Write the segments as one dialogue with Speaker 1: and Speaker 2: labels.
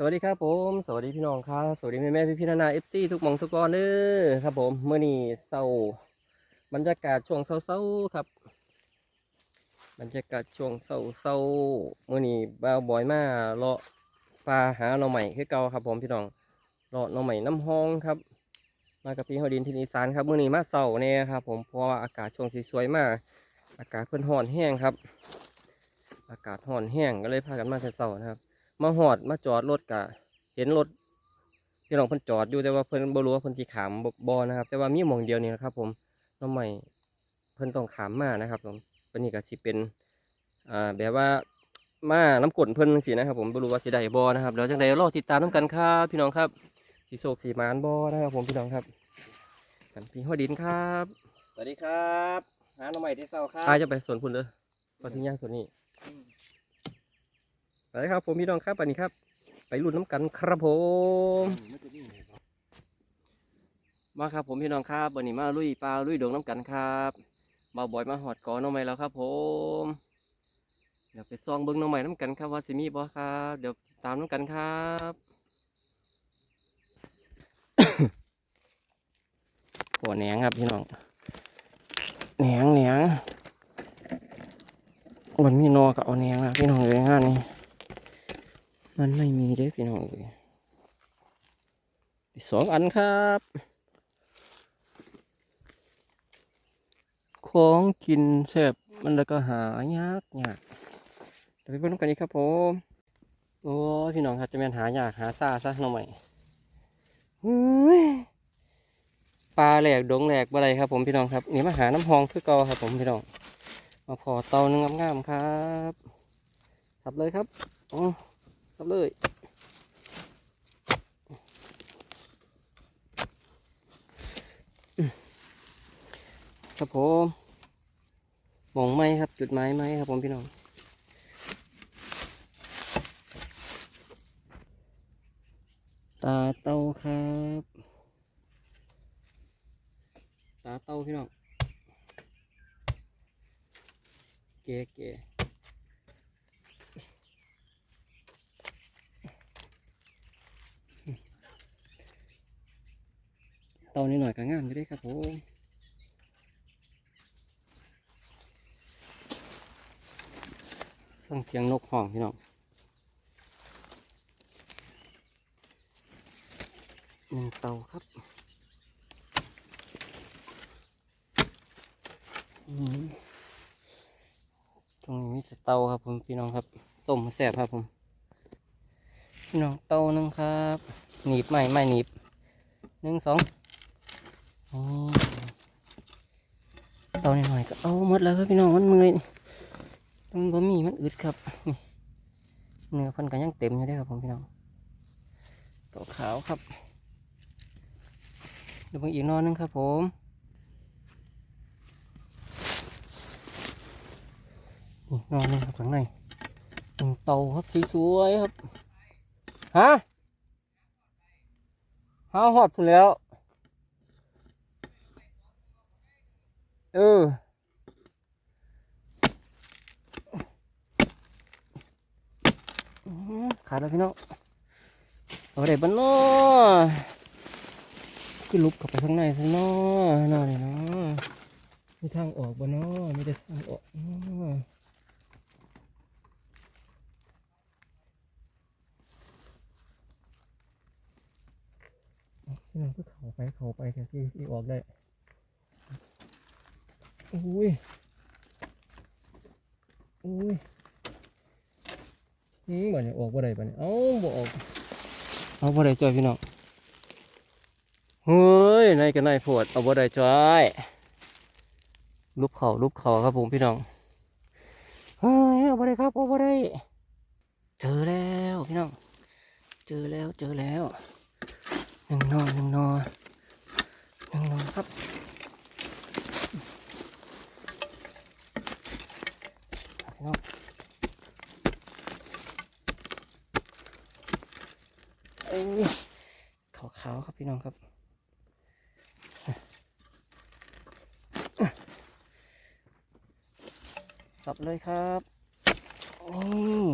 Speaker 1: สวัสดีครับผม สวัสดีพี่น้องครับ สวัสดีแม่แม่พี่พี่นานาเอฟซีทุกมองทุกกอนเด้อครับผมเมื่อนี้เศร้าบรรยากาศช่วงเศร้าๆครับ บรรยากาศช่วงเศร้าๆเมื่อนี้บ่าวบอยมาเลาะปลาหาหน่อใหม่คือเก่าครับผมพี่น้องเลาะหน่อใหม่น้ำฮองครับ มากับพี่ฮอดินที่อีสานครับเมื่อนี้มาเศร้าเนี่ยครับ ผมเพราะว่าอากาศช่วงสีสวยมากอากาศเพิ่นห่อนแห้งครับ อากาศห่อนแห้งก็เลยพากันมาแต่เศร้านะครับ มาหอดมาจอดรถกะเห็นรถพี่น้องเพิ่นจอดอยู่แต่ว่าเพิ่นบ่รู้ว่าเพิ่นสิขามบ่บ่นะครับ แต่ว่ามีหม่องเดียวนี่นะครับ ผมน้องใหม่เพิ่นต้องขามมานะครับ ผมเพิ่นนี่ก็สิเป็นอ่าแบบว่ามาน้ำกลนเพิ่นจังซี่นะครับ ผมบ่รู้ว่าสิได้บ่นะครับเดี๋ยวจังไดรอติดตามนํกันครับพี่น้องครับสิโศกสีมานบ่นะครับ ผมพี่น้องครับกันพี่ฮอดินครับสวัสดีครับหาน้องใหม่ที่เศร้าครับตายจะไปสวนพุ่นเด้อก่อนที่ย่างสวนนี้ ไปครับผมพี่น้องครับอันนี้ครับ ไปรุ่นน้ำกันครับผมมาครับผมพี่น้องครับวันนี้มาลุยปลาลุยดงน้ำกันครับมาบ่อยมาหอดกอน้องใหม่แล้วครับ ผมเดี๋ยวไปซองเบิ้งน้องใหม่น้ำกันครับว่าสิมีบ่ครับ เดี๋ยวตามน้ำกันครับหัวแหนงครับพี่น้องแหนงแหนงวันมีนอกับเอาแหนงนะพี่น้องเลยงานนี้ มันไม่มีเด้พี่น้องเอ้ยสองอันครับ ของกินแซ่บมันแล้วก็หายากยากเดี๋ยวไปเบิ่งกันอีกครับผม โอ้พี่น้องครับจะเป็นหายากหาซ่าซะหน่อยปลาแหลกดงแหลกอะไรครับผมพี่น้องครับนี่มาหาน้ำหองคือเก่าครับผมพี่น้อง มาพอเตานึงงามๆครับสับเลยครับอ๋อ ครับเลยครับผมมองไม้ครับ จุดไม้ไม้ครับผมพี่น้องตาเต้าครับ ตาเต้าพี่น้องเก๋เก๋ ต้านิดหน่อยก็งามอยู่ด้ครับผมฟังเสียงนกห้องพี่น้องหนึ่งเตาครับตรงนี้มีแต่เตาครับผมพี่น้องครับ ต้มแซ่บครับผมพี่น้องเตานึงครับ หนีบไม่ไม่หนีบหนึ่งสอง เตาหน่อยๆก็เอาหมดแล้วครับพี่น้องมันเมื่อยมันบ่มีมันอึดครับนี่เนื้อพันกันยังเต็มอยู่ด้อครับผมพี่น้องเตาขาวครับเดี๋ยวเพิ่งอีกนอนหนึงครับผมนี่นอนหนึงครับข้างในหนึ่งเตาครับสวยๆครับฮะห้าหอดพูนแล้ว เอออื้อหือขาดแล้วพี่น้องเอาได้บ้านนอคือลุกเข้าไปข้างในซะเนอน่าเลยเนาะมีทางออกบ้านนอมีแต่ทางออกน้อพี่น้องก็เข้าไปเข้าไปแต่ที่ที่ออกได้ อุ้ยอุ้ยอืมบ่เนี่ยออกบ่ได้บ่เนี่ยเอ้าบ่ออกเอาบ่ได้จ้อยพี่น้องเฮ้ยนายกับนายปวดเอาบ่ได้จ้อยรูปเข่ารูปเข่าครับผมพี่น้องเฮ้ยเอาบ่ได้ครับเอาบ่ได้เจอแล้วพี่น้องเจอแล้วเจอแล้วหนึ่งนอหนึ่งนอหนึ่งนอครับ พี่น้องเอ้ยขาวขาวๆครับพี่น้องครับสับเลยครับนี่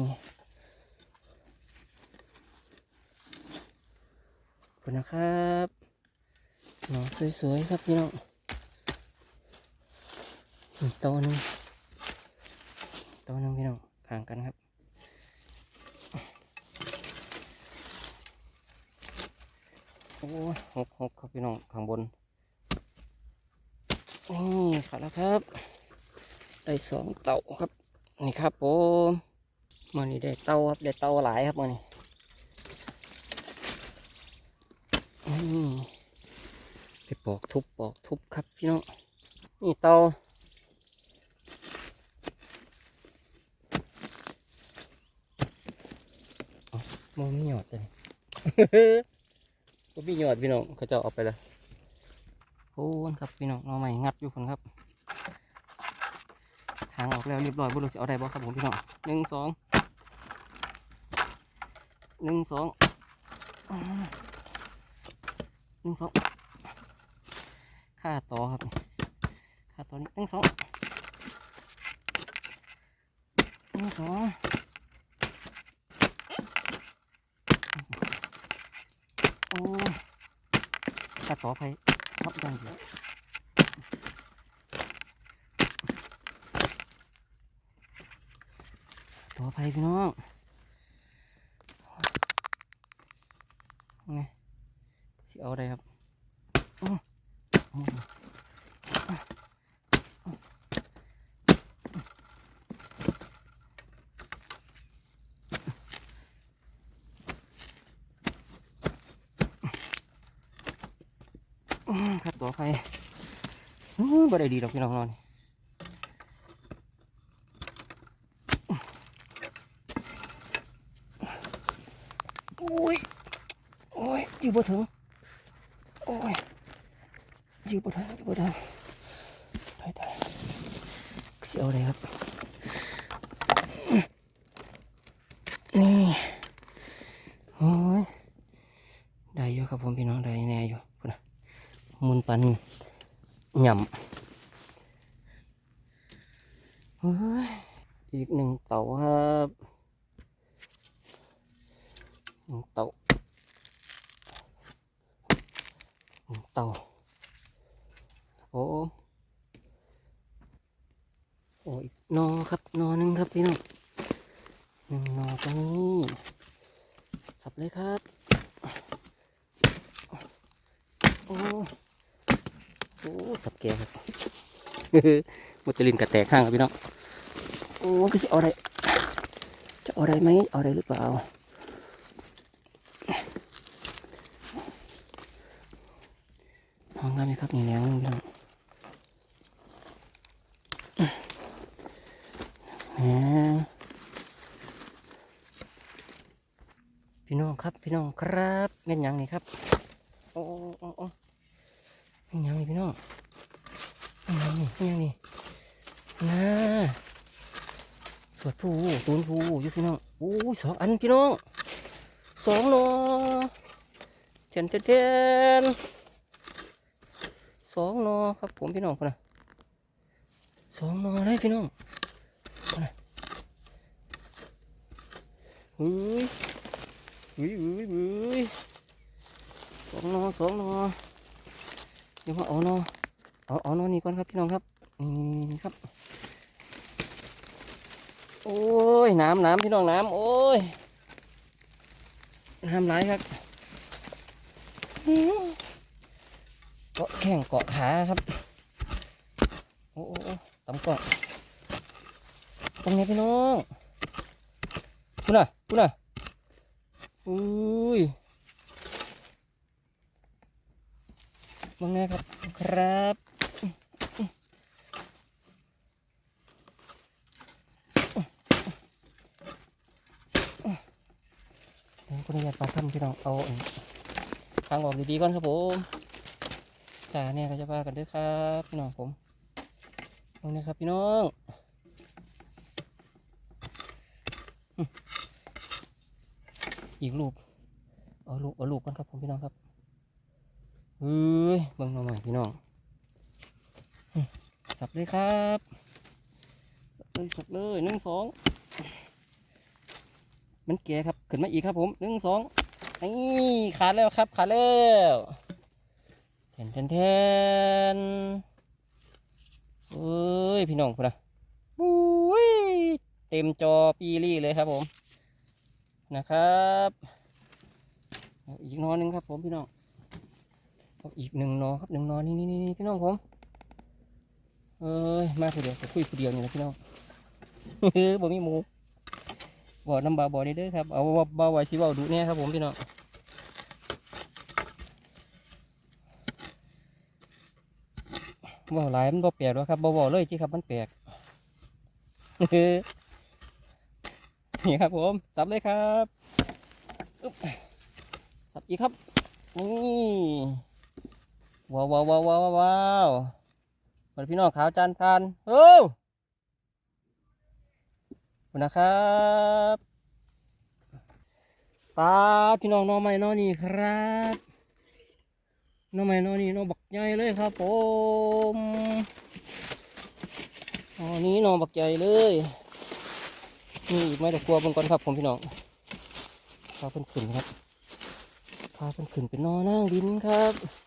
Speaker 1: คุณนะครับหนองสวยๆครับพี่น้องอีกตัวหนึงตัวหนึงพี่น้อง ห่างกันครับ โอ้หกหกครับพี่น้องข้างบน นี่ขาดแล้วครับ ได้สองเต่าครับ นี่ครับผมมันนี่ได้เต่าครับ ได้เต่าหลายครับมันนี่นี่ไปปอกทุบปอกทุบครับพี่น้อง นี่เต่า เอาโมมีหยอดเลยก็มีหยอดพี่น้องเขาจะเอาไปแล้วโอ้นครับพี่น้องเราใหม่งัดอยู่คนครับ ทางออกแล้วเรียบร้อยบุรุษเอาได้บ่ครับผมพี่น้องหนึ่งสองหนึ่งสองหนึ่งสองค่าต่อครับค่าต่อนี้หนึ่งสองหนึ่งสองโอ้ ค่าต่อไปทับอยังเดียวตัวภัยพี่น้องสิเอาอะไรครับอื้ออื้อ อื้อครับตัวภัยอื้อบ่ได้ดีดอกพี่น้องนอนโอ้ยโอ้ยอยู่บ่ถึงโอ้ยอยู่บ่ถึงอยู่บ่ถึงตายตายเสียวเลยครับ นี่โอ้ยได้อยู่ครับผมพี่น้องได้แน่อยู่พุ่นะ มุนปันหย่ำอีกหนึ่งเต่าครับหนึ่งเต่าหนึ่งเต่าโอ้โอ้อีกนอครับนอหนึ่งครับพี่น้องหนึ่งนอตรงนี้สับเลยครับโอ้ โอ้สับแกครับมุจลินกระแตกข้างครับพี่น้องโอ้ก็สิอะไรจะอะไรไหมอะไรหรือเปล่าห้องงามไหมครับนี่แนวพี่น้องพี่น้องครับพี่น้องครับเม่นยังนี่ครับโอ้โอ้ นี่พี่น้องเม่นี่นหยังนี่น่าสวดผู้ตูนผู้ยู่พี่น้องโอ้ยสองอันพี่น้องสองนอเทนเทนเทนสองนอครับผมพี่น้องคนนะสองนอเลยพี่น้องคนนะเฮ้ยเฮ้ยเฮ้ยเฮ้ยสองนอสองนอ เดี๋ยวมาเอานอเอาเอานอนี่ก่อนครับพี่น้องครับนี่ครับ โอ้ยน้ำน้ำพี่น้องน้ำโอ้ยน้ำไหลายครับเกาะแข้งเกาะขาครับ โอ้โอ้อ้ตำเกาะตรงนี้พี่น้องคุณน่ะคุณน่ะอุ้ย มองน่ครับครับผมก็อยากปลาทำพี่น้องเอาทางออกดีๆก่อนครับผมจ่าเนี่ยก็จะว่ากันด้วยครับพี่น้องผมตรงนี้ครับพี่น้องอีกลูกเอาลูกเอาลูกก่อนครับผมพี่น้องครับ เฮ้ยบิ่งมาใหม่พี่น้องสับเลยครับสับเลยสับเลยหนึ่งสองมันแก่ครับขึ้นมาอีกครับผมหนึ่งสองนี่ขาดแล้วครับขาดแล้วแทนแทนแทนเอ้ยพี่น้องพุ่นนะอุ้ยเต็มจอปีรี่เลยครับผมนะครับอีกนอหนึงครับผมพี่น้อง อ,อีกหนึ่งนอครับหนึ่งนอนี่นี่นี่พี่น้องผมเอ้ยมาผู้เดียวคุยผู้เดียวนี่นะพี่น้องบ่มีหมูบ่น้ำบาบ่นี่เด้อครับเอาเบาไว้สิเบาดูเนี่ยครับผมพี่น้องเว่าหลายมันบ่แปลกหรอกครับบ่บอเลยที่ครับมันแปลกนี่ครับผมสับเลยครับสับอีกครับนี่ ว้าวว้าวว้าวว้าวว้าวเปิดพี่น้องขาวจานทานโอ้บคุณนะครับปลาพี่น้องน้องใหม่น้องนี่ครับน้องใหม่น้องนี่น้องบักใหญ่เลยครับผมอ๋อนี้น้องบักใหญ่เลยนี่อีกไม่ตะกลัวเบนก่อนครับผมพี่น้องพาเพิ่นขึ้นครับพาเพิ่นขึ้นเป็นนอนั่งดินครับ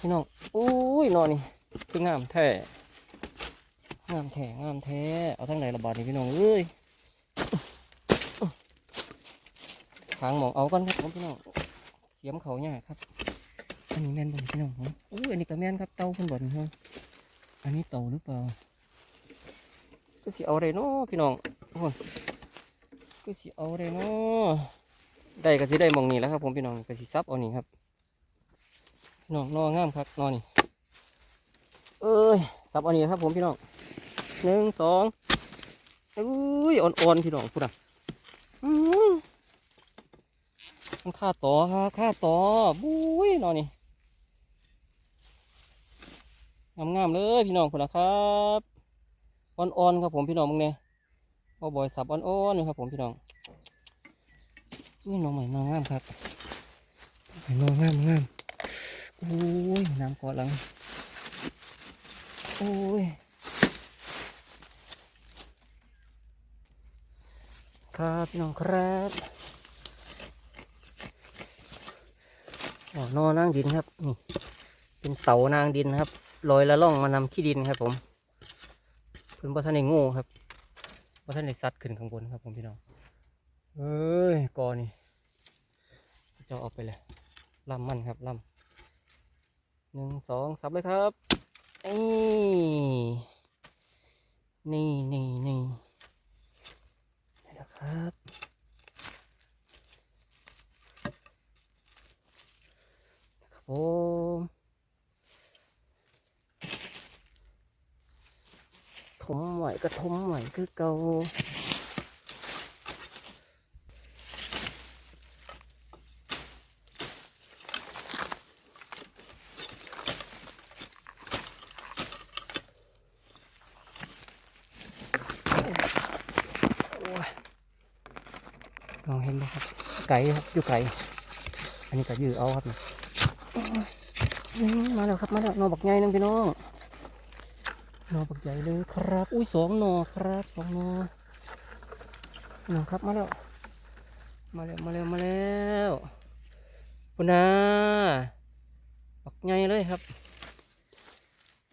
Speaker 1: พี่น้องอุ้ยนอนนี่คืองามแท้งามแท้งามแท้เอาทั้งไหนระบาดนี่พี่น้องเอ้ยทางหมองเอาก่อนครับผมพี่น้องเสียมเขาเนี่ยครับ อันนี้แมนบ่พี่น้องอู้ยอันนี้ก็แมนครับเต่าเพิ่นบ่นี่ฮะอันนี้เต่าหรือเปล่าก็สิเอาอะไรเนาะพี่น้องโอ้ยก็สิเอาอะไรเนาะได้ก็สิได้หมองนี้แล้วครับผมพี่น้องก็สิซับเอานี่ครับ น้องนองามครับนอนี่เอ้ยซับอานี่ครับผมพี่น้องหนึ่งสองอุ้ยอ่อนๆพี่น้องพูดอะมันฆ่าต่อครับฆ่าต่อบุ้ยนอนี่งามๆเลยพี่น้องพุ่นนะครับอ่อนๆครับผมพี่น้องมึงเนี่ยเอาบ่อยสับอ่อนๆนะครับผมพี่น้องนี่น้องใหม่น้องงามครับใหม่น้องงามงาม โอ้ย น้ำกอดหลัง โอ้ย ครับพี่น้องครับอ๋อนอนนั่งดินครับ นี่ เป็นเสานางดินนะครับลอยละล่องมานำขี้ดินครับผมเพิ่นบ่ทันได้โง่ครับบ่ทันได้ซัดขึ้นข้างบนครับผมพี่น้องเอ้ยกอนี่จ้าเอาไปเลยลำมันครับลำ หนึ่งสองสับเลยครับนี่นี่นี่นี่นะครับนะครับผมทมไหวก็ทมไหวคือเก่าโอ้ยลองเห็นไหมครับ ไก่ครับอยู่ไก่อันนี้ก็ยือเอาครับมาแล้วครับมาแล้วนอบักใหญ่หนึงพี่น้องหนอปักใหญ่เลยครับ อุ้ยสองหนอครับสองหนอหนอครับมาแล้วมาแล้วมาแล้วมาแล้วปุณาปักใหญ่เลยครับ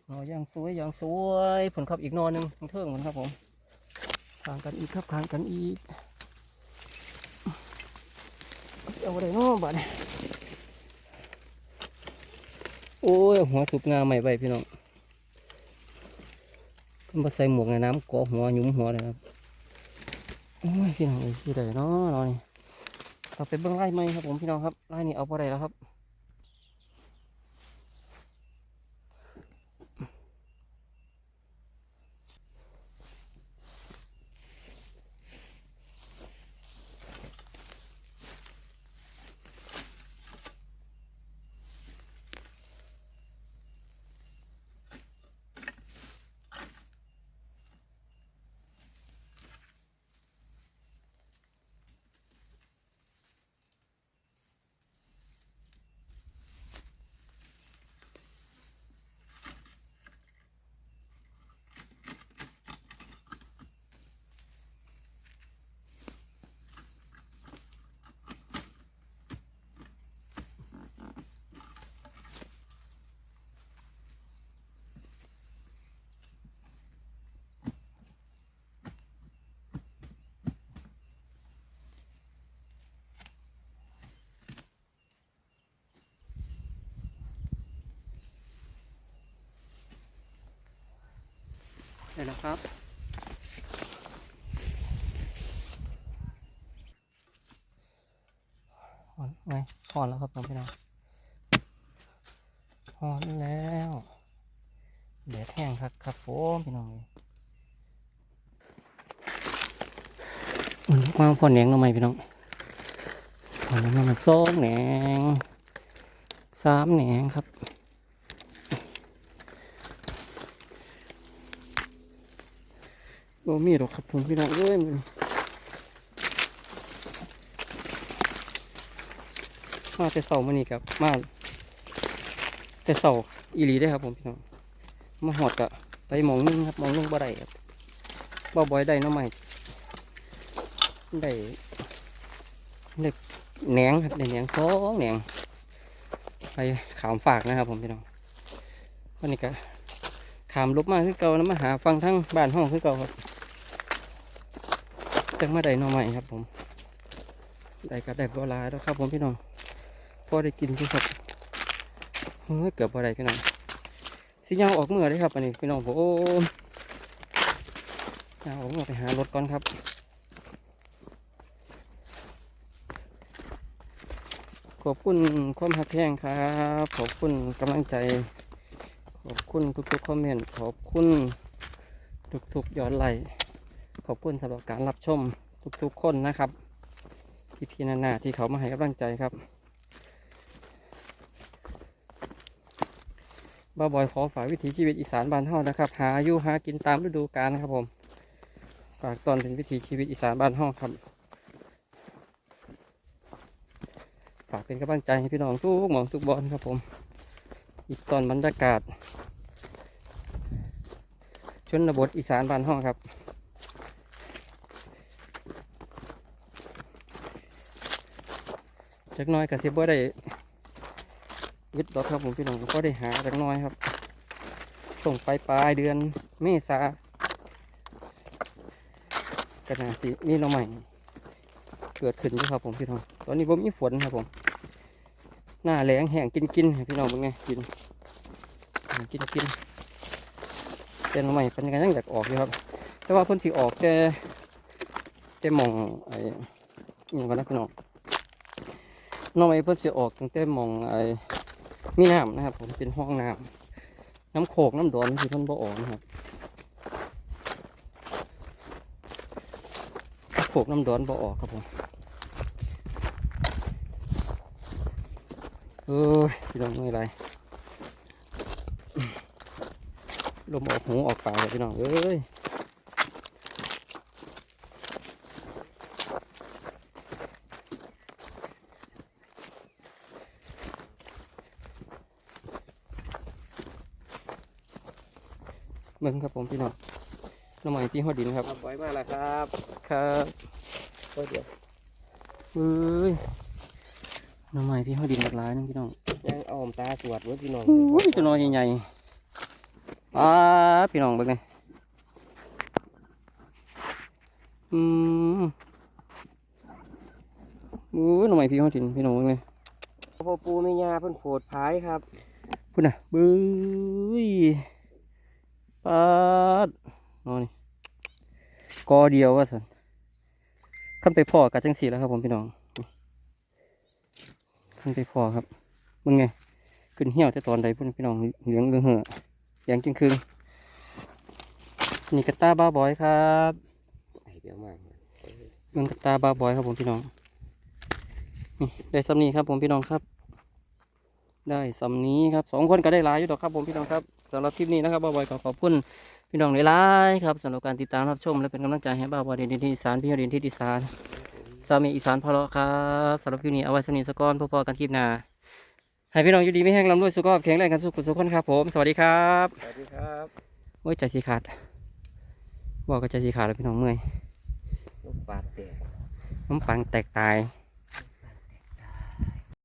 Speaker 1: หนออย่างสวยอย่างสวยผลครับอีกหนอหนึ่งทางเทิงผลครับผมทางกันอีกครับทางกันอีก เอาอะไรเนาะบ้านี้โอ้ย หัวสุบงาใหม่ไปพี่น้องมาใส่หมวกในน้ำกอหัวหยุ้มหัวเลยครับ โอ้ย พี่น้องไอ้ยสิได้เนาะเนาะนี่เอาไปเบิ้งไล่ไหมครับผมพี่น้องครับไล่นี่เอาไปได้แล้วครับ ได้แล้วครับหอนไงหอนแล้วครับน้องพี่น้องหอนแล้วแดดแห้งครับครับผมพี่น้องเลยมันมาพอแหนงเราไหมพี่น้องพอแหนงเรามันสองแหนงสามแหนงครับ บ่มีหรอกครับผมพี่น้องเอ้ยมันมาแต่เสามานี่ครับมาแต่เสาอีหลีได้ครับผมพี่น้องมาหอดกะไปมองนึงครับมองนึงบ่ได้ครับบ่บ่อยได้เน้องใหม่ได้ได้แหนงครับได้แหนงสองแหนงไปขามฝากนะครับผมพี่น้องวันนี้ก็ขามลบมาคือเก่าแล้วมาหาฟังทั้งบ้านห้องคือเก่าครับ จังมาได้น่อใหม่ครับผมได้ก็ได้บัวลายแล้วครับผมพี่น้องพอได้กินที่ครับเฮ้ยเกือบบัวได้พี่น้องสิยาออกเมื่อได้ครับอันนี้พี่น้องผมโอ้ยาออกเมื่อไปหารถก่อนครับขอบคุณความหักแพงครับ ขอบคุณกำลังใจ ขอบคุณทุกๆคอมเมนต์ขอบคุณทุกๆยอดไลค์ ขอบคุณสำหรับการรับชมทุกๆคนนะครับที่พี่นานาที่เขามาให้กำลังใจครับบ้าบอยขอฝากวิถีชีวิตอีสานบ้านเฮานะครับ หาอยู่หากินตามฤดูกาลนะครับผมฝากตอนเป็นวิถีชีวิตอีสานบ้านเฮาครับฝากเป็นกำลังใจให้พี่น้องทุกหมองทุกบอลครับผม อีกตอนบรรยากาศชนบทอีสานบ้านเฮาครับ จักน้อยกับสิบ่ได้วิดดอกครับผมพี่น้องก็ได้หาจักน้อยครับ ส่งไปปลายเดือนเมษาก็น่าสิมีน้องใหม่เกิดขึ้นอยู่ครับผมพี่น้องตอนนี้ผมมีฝนครับผม หน้าแรงแห้งกินกินพี่น้องเป็นไงกินกินกินแต่น้องใหม่เป็นยังไงยังอยากออกอยู่ครับ แต่ว่าเพิ่นสิออกแต่แต่มองไอ้ยังกันะพี่น้อง น้องไม้เพิ่นเสิออกตั้งแต่มองไอ้มีน้ำนะครับผมเป็นห้องน้ำน้ำโขกน้ำดอนที่เพิ่นบ่ออกนะครับน้ำโขกน้ำดอนบ่ออกครับผมเออพี่น้องไม่ไรลมออกหูออกปากเลยพี่น้องเอ้ย เบิ่งครับผมพี่น้องน้ำใหม่ที่หัวดินครับ
Speaker 2: ปล่อยมาแล้วครับ
Speaker 1: ครับ
Speaker 2: ก็เดี๋ยว
Speaker 1: เอ้ยน้ำใหม่ที่หัวดินหลากหลายนึงพี่น้อง
Speaker 2: ยังเอาอมตาสวดไว้พี่น้อง
Speaker 1: โอ้ยตัวน้อยใหญ่ๆอ่าพี่น้องเบิ่งเลยอืมโอ้ยหน่อไม้พี่ห้องถิ่นพี่น้องเบิ่งเลย
Speaker 2: พ่อปูแม่ยาเพิ่นโผดพายครับ
Speaker 1: พุ่นน่ะบื้ย ปาดนอนนี่กอเดียวว่าสันขั้นไปพ่อกับจังสีแล้วครับผมพี่น้องขั้นไปพ่อครับมึงไงขึ้นเหี่ยวแต่ตอนใดพุ่นพี่น้องเหลืองเหลือเหือแยงจริงคืนนี่กระตาบ้าบอยครับ
Speaker 2: เดียวมาก
Speaker 1: มืองกระตาบ้าบอยครับผมพี่น้องนี่ได้สำนี้ครับผมพี่น้องครับ ได้สำนี้ครับสองคนก็ได้หลายอยู่ดอกครับผมพี่น้องครับ สำหรับคลิปนี้นะครับบ้าบอยก็ขอบคุณพี่น้องหลายๆครับสำหรับการติดตามรับชมและเป็นกำลังใจให้บ้าบอยเดินที่อีสานพี่เดินที่อีสานสามีอีสานพะเลาะครับสำหรับคลิปนี้เอาไว้สำนีสกอนพบกันคลิปหน้าให้พี่น้องอยู่ดีไม่แห้งลำด้วยสุขภาพแข็งแรงกันสุขสุขคนครับผมสวัสดีครับ
Speaker 2: สวัสดีครับ
Speaker 1: โอ้ยใจสีขาดบอกก็ใจสีขาดแล้วพี่น้องเมื่อย
Speaker 2: ลูกปาดแตก
Speaker 1: น้ำปังแตกตาย